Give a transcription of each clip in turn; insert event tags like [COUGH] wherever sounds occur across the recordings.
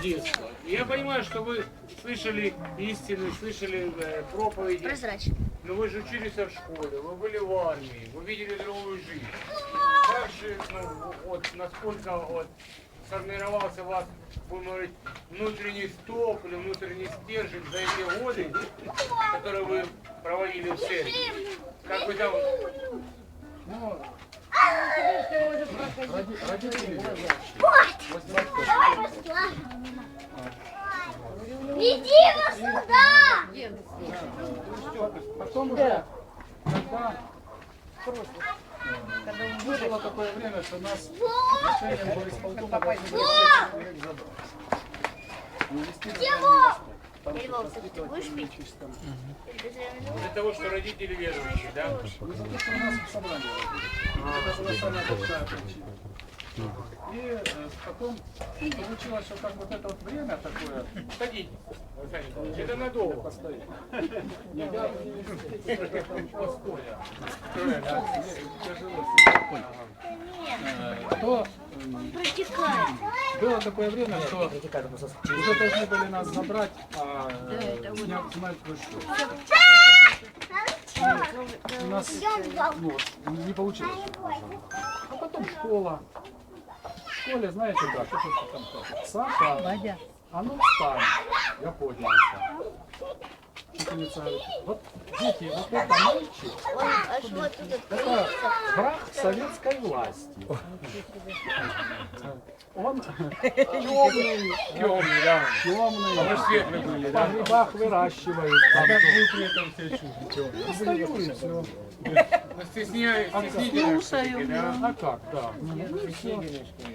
детства. Я понимаю, что вы слышали истины, слышали э, проповеди, Прозрачно. но вы же учились в школе, вы были в армии, вы видели другую жизнь. Как же, ну, вот, насколько вот, сформировался у вас, будем говорить, внутренний стоп или внутренний стержень за эти годы, которые вы проводили в церкви? Как вы там Ну, роди- родители Иди его сюда! Потом уже, когда э, было такое время, что нас решением было исполкома должны были всех человек забрать. И увезти на Чего? Будешь пить? из-за того, что родители верующие, да? Ну, за то, что у нас родились. Это была самая большая причина. И э, потом получилось, что как вот это вот время такое, Садитесь, это надолго. постоит. Я не там постоя. Тяжело То м, Протекает. было такое время, что уже должны были нас забрать, а снять снять хрущев. У нас ну, не получилось. А потом школа. Школе, знаете, да, что это там как? Саша, а ну встань. Я поднялся. Учительница говорит, вот дети, вот это мальчик, Он аж вот это враг советской власти. Он темный, Темный, да. темный, А вы светлые были, в да? погребах выращивают. А как вы при этом себя чувствуете? Стою и все. Ну? А как, да. Ну.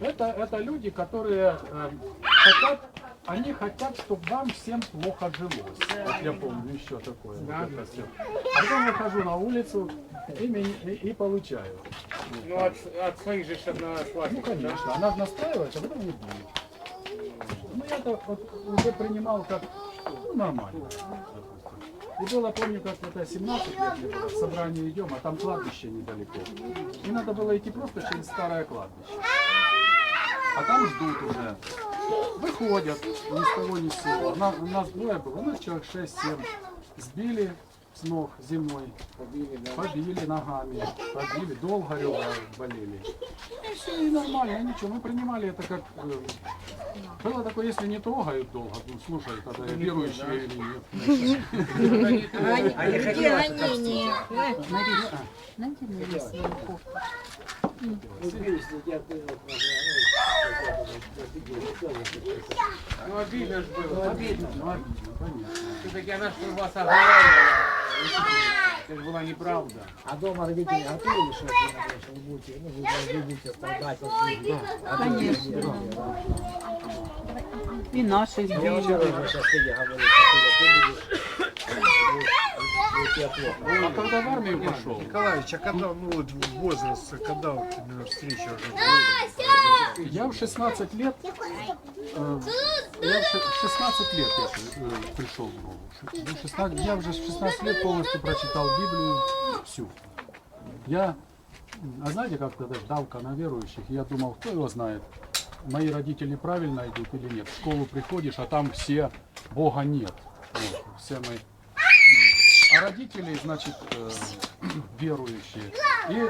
Это, это люди, которые э, хотят, они хотят, чтобы вам всем плохо жилось. Вот я помню еще такое. вот это всё. А потом выхожу на улицу и, и, и получаю. Ну, от, от своих же Ну, одноклассников, да? конечно, она настраивается, а потом не будет. Ну, я-то вот уже принимал как ну, нормально. И было, помню, как это 17 лет мне было, в собрание идем, а там кладбище недалеко. И надо было идти просто через старое кладбище. А там ждут уже. Выходят ни с того ни с сего. На- У нас двое было, у нас человек 6-7. Сбили с ног зимой, побили ногами, побили, долго ребра болели. И все, и нормально, ничего. Мы принимали это как... э, Было такое, если не трогают долго, ну слушай, тогда верующие или нет. Где они? Ну, обидно же было. Обидно, ну обидно, конечно. Все-таки она же вас оговаривала. Это же была неправда. А дома родители готовили что-то, например, что вы будете, ну, вы будете страдать от них? Конечно. И наши Я сделали. вчера уже сейчас Федя говорит, что ты будешь, будет тебе плохо. А когда в армию пошел, Николаевич, а когда, ну вот возраст, когда вот именно встреча уже я в 16 лет, э, я в ше- в 16 лет я э, пришел в Богу. 16 я уже в 16 лет полностью прочитал Библию всю. Я, а знаете, как тогда давка на верующих, я думал, кто его знает, мои родители правильно идут или нет. В школу приходишь, а там все, Бога нет. Вот, все мы а родители, значит, э, верующие. И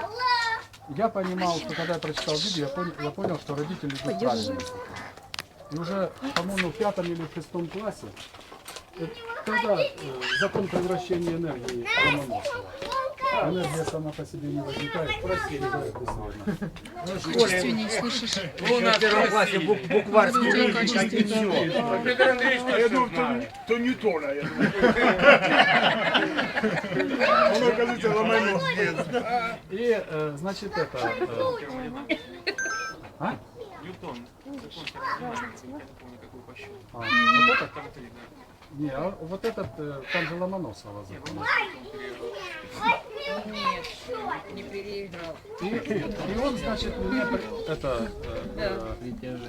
я понимал, что когда я прочитал Библию, я понял, я понял что родители идут правильно. И уже, по-моему, в пятом или в шестом классе, э, когда э, закон превращения энергии Ломоносова. Энергия сама по себе не возникает. Прости, Елизавета Васильевна. Ну, у нас в первом классе Букварский Петр Андреевич точно знает. то не то, наверное. Он, оказывается, ломанос. И, э, значит, это... э, а? Ньютон. Я. А, вот этот? Не, а вот этот, э, там же Ломоносова закон. Не переиграл. И, и он, значит, мне это э, э,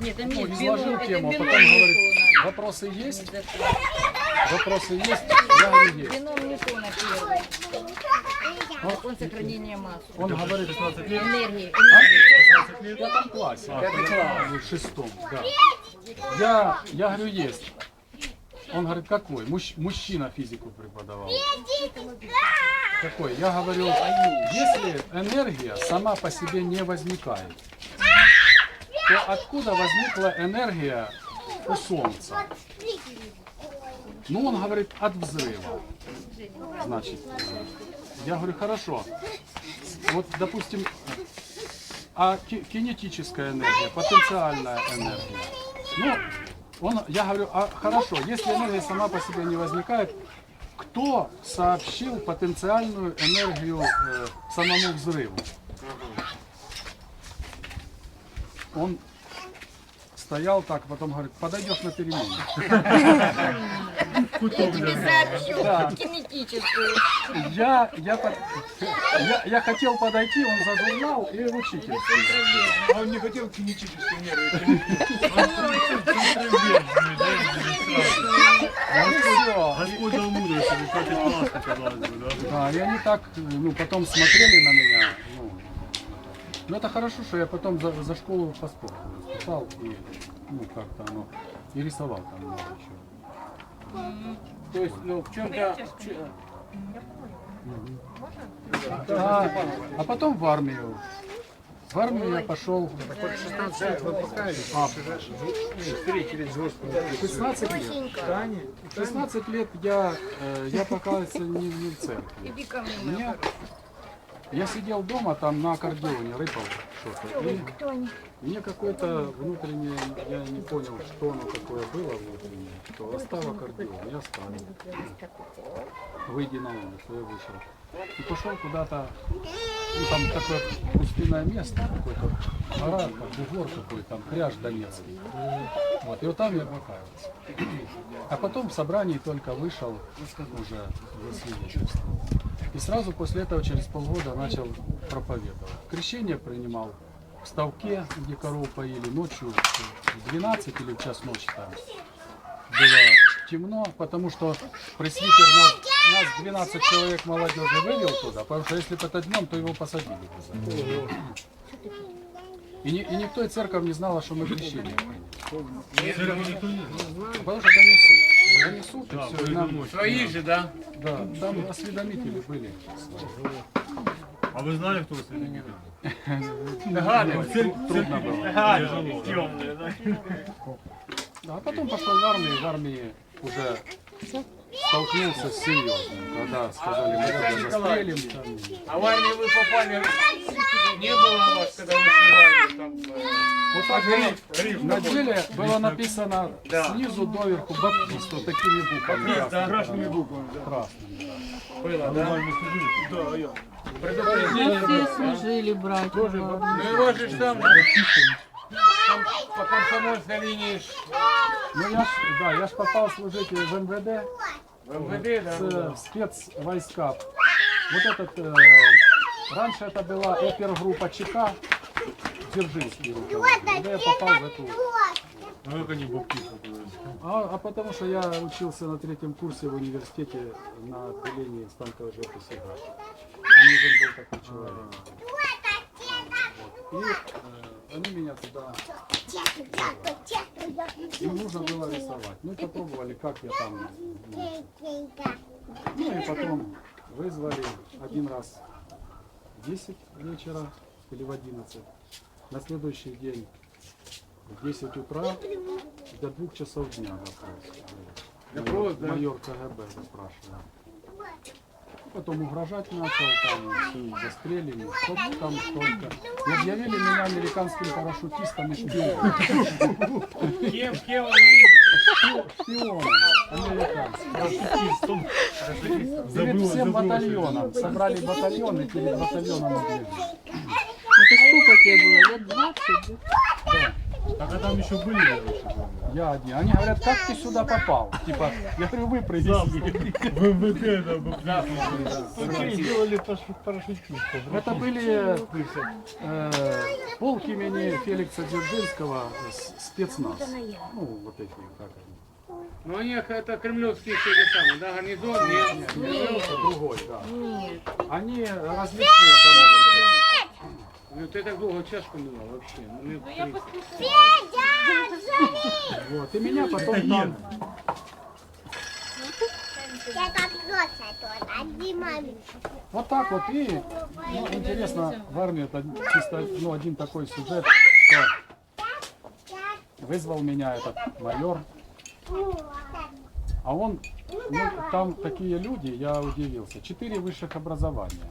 Нет, ну, изложил тему, а потом говорит, вопросы есть? Вопросы есть? Я говорю, есть. Вино Ньютона первый. Закон сохранения массы. Он говорит, 16 лет. Энергии. А? энергии. В пятом классе. В шестом, да. Я, я говорю, есть. Он говорит, какой? Мужч- мужчина физику преподавал. Какой? Я говорю, если энергия сама по себе не возникает, то откуда возникла энергия у Солнца? Ну, он говорит, от взрыва. Значит, я говорю, хорошо. Вот, допустим, а ки- кинетическая энергия, потенциальная энергия. Ну, он, я говорю, а хорошо, если энергия сама по себе не возникает, кто сообщил потенциальную энергию э, самому взрыву? Он стоял так, потом говорит, подойдешь на перемену. Да. Кинетическую. Я, я, под- я, я хотел подойти, он зажужжал и учитель. А он не хотел кинетической энергии. Он хотел центробежную, да, или Ну, мудрость, или как это ласка, казалось бы, да? Да, и они так, ну, потом смотрели на меня. Ну, ну, это хорошо, что я потом за, за школу по спорту выступал и, ну, как-то оно, и рисовал там много еще. То есть, ну, в чем-то... А, а потом в армию. В армию я пошел Так 16 лет вы покаялись, а, встретились взрослыми. 16 лет. 16 лет я, э, я покаялся не, не в церкви. Иди ко Мне, я сидел дома, там на аккордеоне рыпал что-то. И мне какое-то внутреннее, я не понял, что оно такое было внутреннее, что оставь аккордеон, я оставил. Выйди на улицу, я вышел. И пошел куда-то, ну там такое пустынное место, какое-то гора, как бугор какой там, кряж Донецкий. Вот, и вот там я покаялся. А потом в собрании только вышел, уже засвидетельствовал. И сразу после этого, через полгода, начал проповедовать. Крещение принимал в ставке, где коров поили ночью, в 12 или в час ночи там было темно, потому что пресвитер нас, нас 12 человек молодежи вывел туда, потому что если бы это днем, то его посадили бы это. И, ни- и никто из церковь не знала, что мы крещение приняли. Церковь никто не знал. Что донесут. Донесут, и все. И нам, Свои же, да? да, там осведомители были. А вы знали, кто осведомитель? Трудно было. Да? Да, а потом пошел в армию, в армии уже столкнулся с серьезным, когда сказали, мы застрелим. А в армию вы попали... Не было у вас, когда вы армию там... э, Вот так. На деле было написано Да. снизу доверху баптист, вот такими буквами. да? Красными буквами, да. Красными. Было, да? Да, я. Предупреждение. Все служили братья. Ну и вас же ж там... Там по комсомольской линии Ну я ж, да, я ж попал служить в МВД, в МВД, да? с, в спецвойска. Вот этот, э, раньше это была опергруппа ЧК, Дзержинский руководил. Когда я попал в эту Ну как они были? А, а потому что я учился на третьем курсе в университете на отделении станковой живописи нужен был такой человек. Вот. И э, они меня туда, им нужно было рисовать. Ну и попробовали, как я там. ну. Ну и потом вызвали один раз 10 вечера или в 11. На следующий день в 10 утра до двух часов дня допрос. Допрос, да? Майор КГБ спрашивал. Потом угрожать начал, там все застрелили, что там столько. И объявили меня американским парашютистом и шпионом. Кем, кем он видит? Шпионом американским. Перед всем батальоном. Собрали батальон и перед батальоном объявили. Это сколько тебе было? Лет 20? да? Так а там еще были? Я один. Они говорят, как ты сюда попал? Типа, я говорю, вы привезли. В МВД, да, баптисты. Какие сделали парашютистов? Это были э, полк имени Феликса Дзержинского спецназ. Ну, вот эти, как они. Ну, у них это кремлевские все те самые, да? Гарнизон, нет? Это другой, да. Они различные там. Ну, ты так долго чашку мыла вообще. Ну, минут 30. Федя, Вот, и меня потом там... Я как просто тут, один маме. Вот так вот, и ну, интересно, в армии это чисто ну, один такой сюжет, что вызвал меня этот майор, а он, ну, там такие люди, я удивился, четыре высших образования.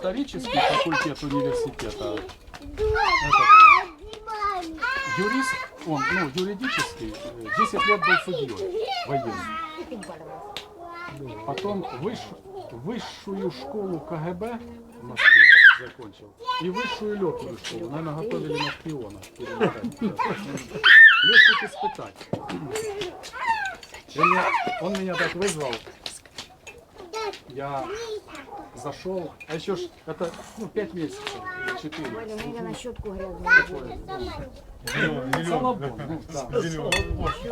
Исторический факультет университета, маме. юрист, он, ну, юридический, э, 10 лет был судьей военным. Потом выш- высшую школу КГБ в Москве закончил. И высшую летную школу. Наверное, готовили на шпиона. Летчик испытать. Он меня так вызвал. Я зашел, а еще ж это ну, 5 месяцев или 4. Салабон, ну, да.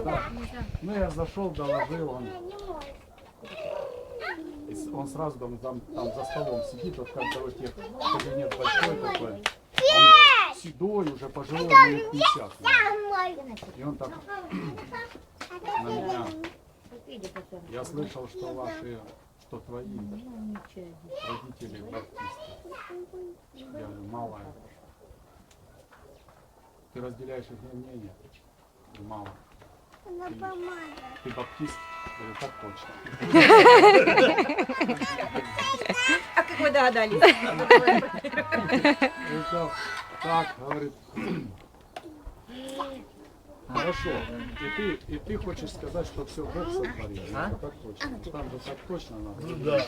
Да. Ну я зашел, доложил, он, он сразу там, там, там за столом сидит, вот как то вот тех кабинет большой такой. Он седой, уже пожилой, ну, лет 50. наверное. И он так [CLEARS THROAT] на меня. Я слышал, что ваши, что твои родители баптисты. Я малая. Ты разделяешь их мнение? Мало. Она помада. Ты баптист? Говорю, так точно. А как вы догадались? Так, говорит, хорошо, и ты, и ты хочешь сказать, что все Бог сотворил? А? Так точно. Там же так точно надо. Да.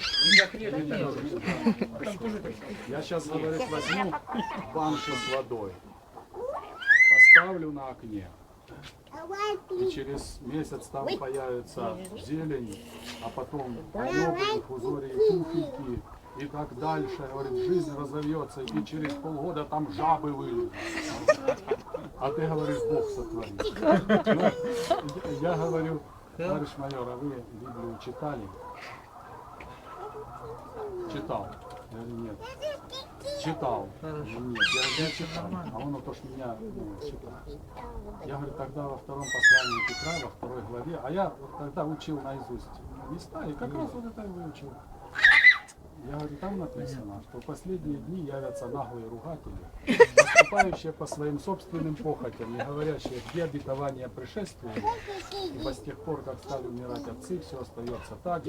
Я сейчас, говорит, возьму банку с водой, поставлю на окне, и через месяц там появится зелень, а потом анёбы, фузории, туфельки и так дальше. Говорит, жизнь разовьется, и через полгода там жабы вылезут. А ты говоришь, Бог сотворил. Ну, я- говорю, товарищ майор, а вы Библию читали? Читал. Я говорю, нет. Читал. Нет, я не читал. А он вот то, что меня ну, читал. Я говорю, тогда во втором послании Петра, во второй главе, а я вот тогда учил наизусть места, и как раз вот это и выучил. Я говорю, там написано, что в последние дни явятся наглые ругатели, [LAUGHS] поступающие по своим собственным похотям и говорящие, где обетование пришествия, ибо с тех пор, как стали умирать отцы, все остается так.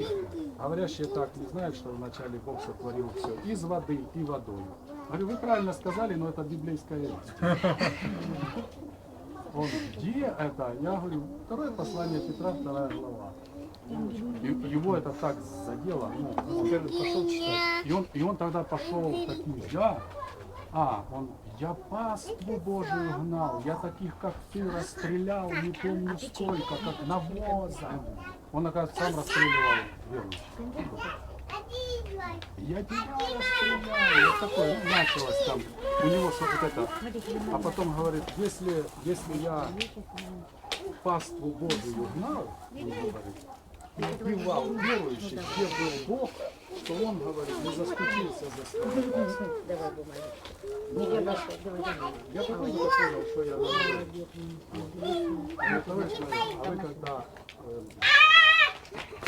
Говорящие так не знают, что вначале Бог сотворил все из воды и водой. Говорю, вы правильно сказали, но это библейская истина. [LAUGHS] Он, где это? Я говорю, второе послание Петра, вторая глава. Его это так задело, ну, он пошел читать. И он, и он тогда пошел таким, я, а, он, я паству Божию гнал, я таких, как ты, расстрелял, не помню сколько, как навоза. Он, оказывается, сам расстреливал верующих. Я тебя расстреляю. Вот такое, ну, началось там. У него с- вот это. А потом говорит, если, если я паству Божию гнал, он говорит, и убивал верующих, где был Бог, что он, говорит, не заступился за свое. Ну, я, я потом уже понял, что я говорю. Вот, товарищ а вы когда э,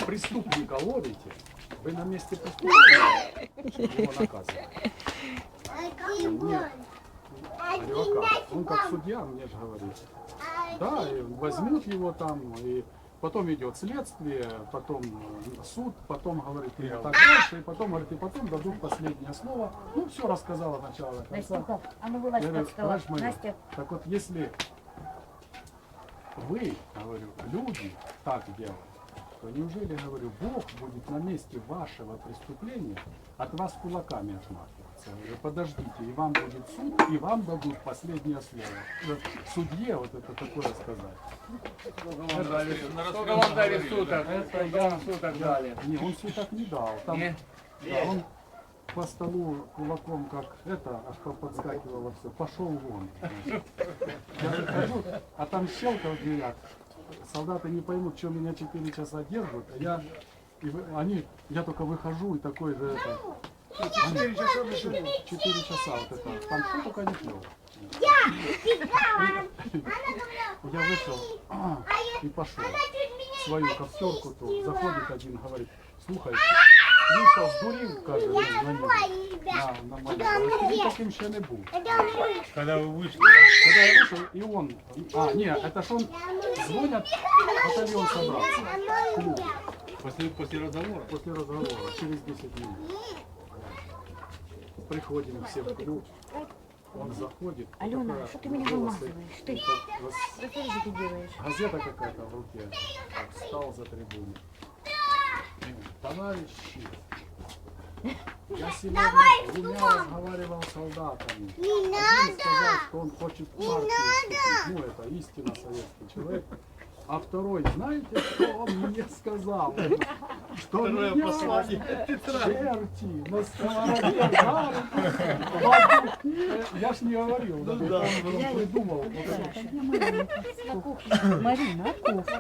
преступника ловите, вы на месте преступления его наказываете. Нет. Говорю, а как? Он как судья мне же говорит. Да, возьмут его там, и потом идет следствие, потом э, суд, потом, говорит, и так дальше, и потом, говорит, и потом дадут последнее слово. Ну, все рассказала до конца. А ну Я вылазь говорю, под майор, Настя, так вот если вы, говорю, люди так делают, то неужели, говорю, Бог будет на месте вашего преступления от вас кулаками отмахиваться? Я говорю, подождите, и вам будет суд, и вам дадут последнее слово. Вот Судье вот это такое сказать. Сколько вам дали, суток? Сколько вам суток дали? Не, он суток не дал. Там, Не? да, он по столу кулаком как это, аж по- подскакивало все. Пошел вон. Я выхожу, а там щелка в дверях. Солдаты не поймут, что меня 4 часа держат, а я, и вы- они, я только выхожу и такой же это, Четыре часа вышел. Четыре часа вот это. Там кто только не пил. Я вышел и пошел. Свою коптерку ту. Заходит один, говорит, слухай, вийшов, здурів, каже, ну, на, на, на мою. Ти таким ще не був. Когда вы вышли, Когда я вышел, и он, а, не, это ж он, звонят, батальон собрался. После, после разговора, После разговора, через 10 минут. Приходим все в клуб. Он заходит. Алена, такая что ты меня волосы, вымазываешь? Ты, как что ты делаешь? Газета какая-то в руке. Так, встал за трибуну. Товарищи, я [LAUGHS] сегодня двумя разговаривал с солдатами. Не Один сказал, надо! что он хочет в партию вступить. Ну, это истинно советский человек. А второй, знаете, что он мне сказал? Что Второе меня послание. черти на сковороде жарят. Я ж не говорил, да, да. он придумал. Марина,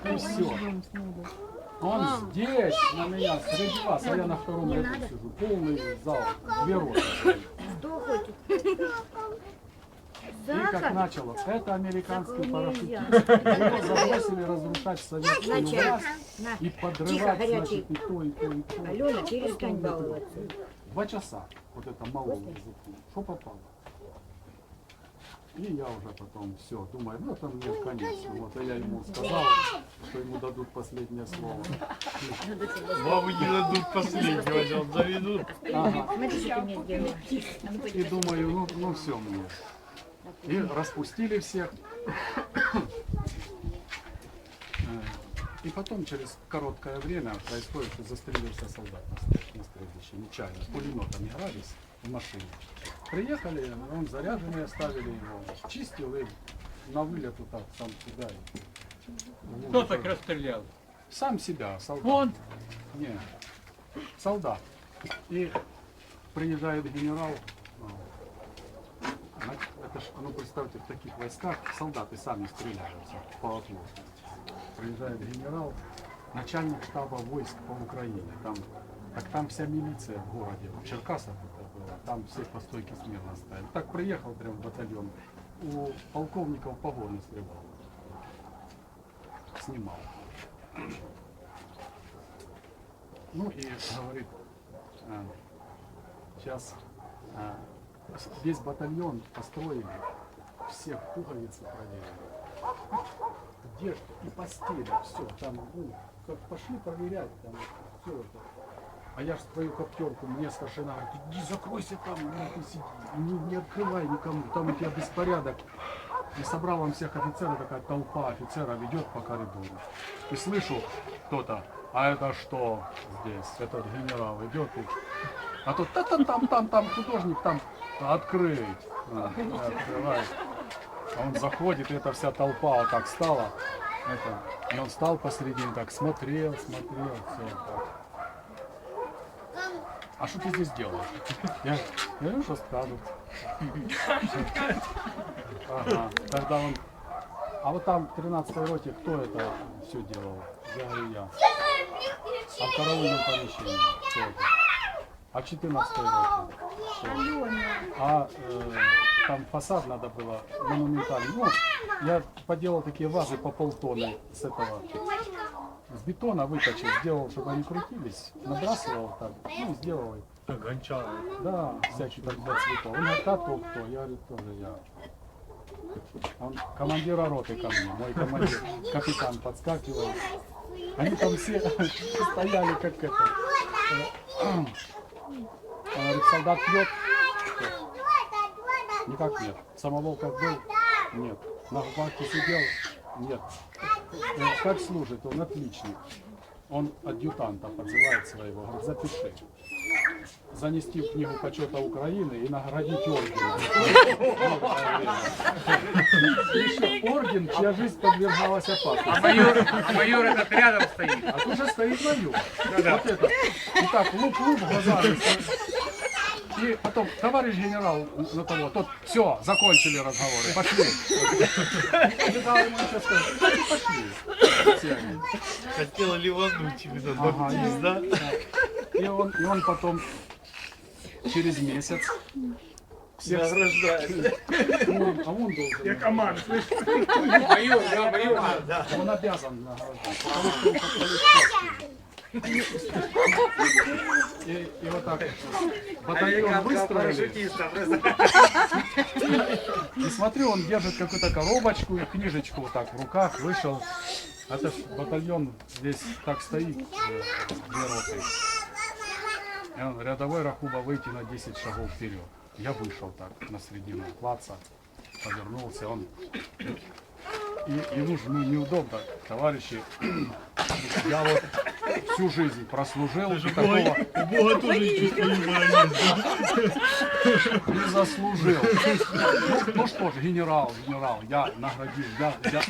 И все. Он здесь на меня среди вас, а я на втором ряду сижу. Полный зал, две роты. Что хочет? И как начало, это американский нельзя. Его забросили разрушать советскую власть и подрывать, значит, и то, и то, и то. Алена, перестань баловаться. Два часа вот это мало языку. Что попало? И я уже потом все, думаю, ну это мне конец. Вот, а я ему сказал, что ему дадут последнее слово. вам не дадут последнего, сейчас заведут. Ага. И думаю, ну, ну все мне. И распустили всех. И потом, через короткое время, происходит, застрелился солдат на стр- на стрельбище, нечаянно. Пулеметом игрались в машине. Приехали, он заряженный, оставили его. Чистил и на вылет вот так, сам и- Кто так расстрелял? Сам себя, солдат. Он. Не, солдат. И приезжает генерал. Это ж, ну представьте, в таких войсках солдаты сами стреляются по отвозу. Приезжает генерал, начальник штаба войск по Украине. Там, так там вся милиция в городе, в Черкасах это было, там все по стойке смирно стояли. Так приехал прям в батальон, у полковников погоны срывал. Снимал. Ну и говорит, сейчас весь батальон построили, всех пуговицы проверили. Где и постели, все, там, ну, как пошли проверять, там все это. А я ж свою коптерку, мне старшина говорит, иди закройся там, ну, сиди, не, не открывай никому, там у тебя беспорядок. И собрал он всех офицеров, такая толпа офицеров идет по коридору. И слышу кто-то, а это что здесь? Этот генерал идет и... А тут та там там там там художник там открыть. А, открывает. А он заходит, и эта вся толпа вот так стала. Это, и он стал посередине, так смотрел, смотрел, все так. А что ты здесь делаешь? Я, я что скажут. Ага, тогда он... А вот там в 13 роте кто это все делал? Я говорю, я. А в караульном помещении кто это? А в 14 роте? Кто? А э, там фасад надо было монументальный. Ну, я поделал такие вазы по полтонны с этого. С бетона выточил, сделал, чтобы они крутились. Набрасывал так, ну, сделал их. Гончар. Да, всякие там для цветов. Он говорит, а то кто? Я говорю, тоже я. Он командира роты ко мне, мой командир, капитан подскакивал. Они там все [LAUGHS] стояли как это. Он говорит, солдат пьет? Никак нет. Самовол как был? Нет. На вахте сидел? Нет. Э, Как служит? Он отличник. Он адъютанта подзывает своего, говорит, запиши. Занести в книгу почета Украины и наградить орденом. Еще орден, чья жизнь подвергалась А опасности. майор, а майор этот рядом стоит. А тут же стоит майор. Вот это. И так, луп-луп глазами. И потом, товарищ генерал, на того, тот, все, закончили разговоры, пошли. Не дал ему ничего сказать. «Кстати, Пошли. Хотела ливануть именно Ага, баптист, да? И он, и он потом через месяц всех Награждает. он, а он должен. Я команда, слышишь? Майор, да, майор. Он обязан награждать. Потому что он подполечился. И, и вот так батальон выстроили. И смотрю, он держит какую-то коробочку и книжечку вот так в руках, вышел. Это ж батальон здесь так стоит, э, две роты. И он, рядовой Рахуба выйти на 10 шагов вперед. Я вышел так на середину плаца, повернулся, он... И ему же ну, неудобно, товарищи, [CLEARS THROAT] я вот всю жизнь прослужил, и такого У Бога тоже чувство юмора не заслужил. Ну, ну что ж, генерал, генерал, я наградил, я, я,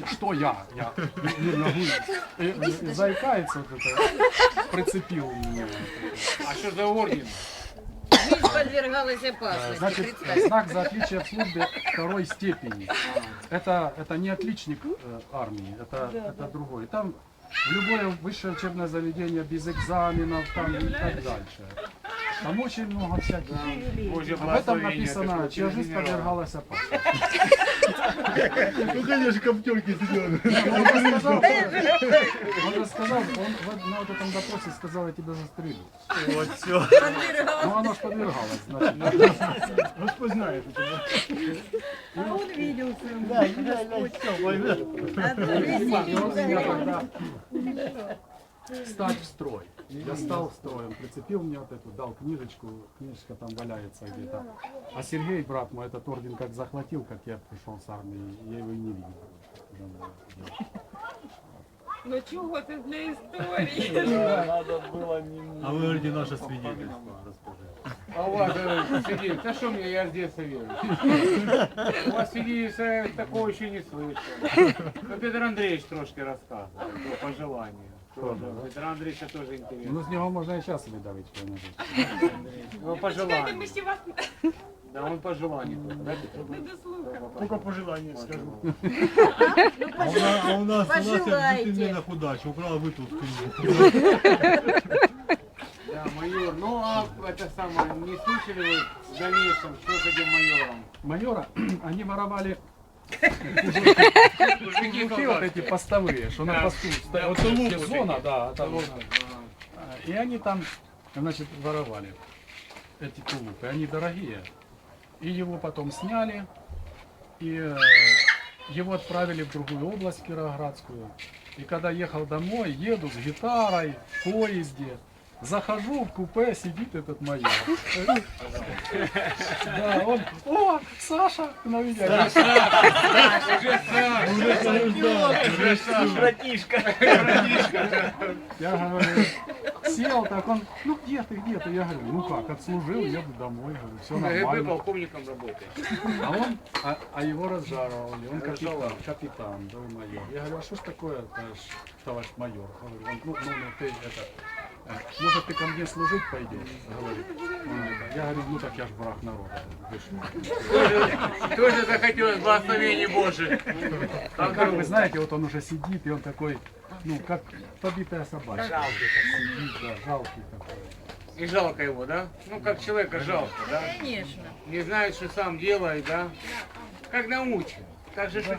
я- что я? Я не, не могу. И, и- и заикается вот это, прицепил меня. А что за орден? Жизнь подвергалась Э, опасности. Значит, представь. знак за отличие в службе второй степени. Это, это не отличник э, армии, это, это другой. Там в любое высшее учебное заведение без экзаменов там и так дальше. Там очень много всяких. Божье Об этом написано, чья жизнь подвергалась опасности. Ну, конечно, коптерки сидел. Он же сказал, он на вот этом допросе сказал, я тебя застрелю. Вот все. Ну оно ж подвергалось, значит. Господь знает. А он видел своего. Да, да, да, все, война. И он меня тогда стать в строй. Я стал в строй, он прицепил мне вот эту, дал книжечку, книжечка там валяется где-то. А Сергей, брат мой, этот орден как захватил, как я пришел с армии, я его и не видел. Ну чого це для історії? Надо было не... А вы говорите наше свидетельство, расскажи. А у вас э, Сергей, да что мне, я с детства верю. У вас Сергей э, такого еще не слышал. Ну, Петр Андреевич трошки рассказывал, то по желанию. Тоже. Петр Андреевича тоже интересно. Ну з нього можна і зараз видавити що-небудь. Ну, по желанию. Да, он по желанию. только, да, Петр? Только пожелание скажу. [LAUGHS] А у нас, а у нас, у нас я Пожелайте. джентльменах удачи. Украл вы тут [LAUGHS] Да, майор. Ну, а это самое, не слышали вы в дальнейшем, что с этим майором? Майора, [CLEARS THROAT] они воровали Мужики вот эти постовые, что на посту стоят. Вот зона, да. А, И они там, значит, воровали эти тулупы. Они дорогие. И его потом сняли. И э, его отправили в другую область Кировоградскую. И когда ехал домой, еду с гитарой в поезде. Захожу в купе, сидит этот майор. Да, он, о, Саша, на меня. Братишка. Я говорю, сел, так он, ну где ты, где ты? Я говорю, ну как, отслужил, еду домой, говорю, все ГБ нормально. полковником работает. А он, а, а его разжаловали, он капитан, капитан, да, майор. Я говорю, а что ж такое, товарищ, товарищ майор? Говорю, он, ну, ну, ну, ты это, может ты ко мне служить пойдешь? Говорит. Я говорю, ну так я ж враг народа. Что? Тоже захотелось благословения Божие. А как вы знаете, вот он уже сидит, и он такой, ну, как побитая собака. Жалкий Сидит, да, жалкий такой. И жалко его, да? Ну, как человека жалко, да? Конечно. Не знает, что сам делает, да? Как научен. Так же, что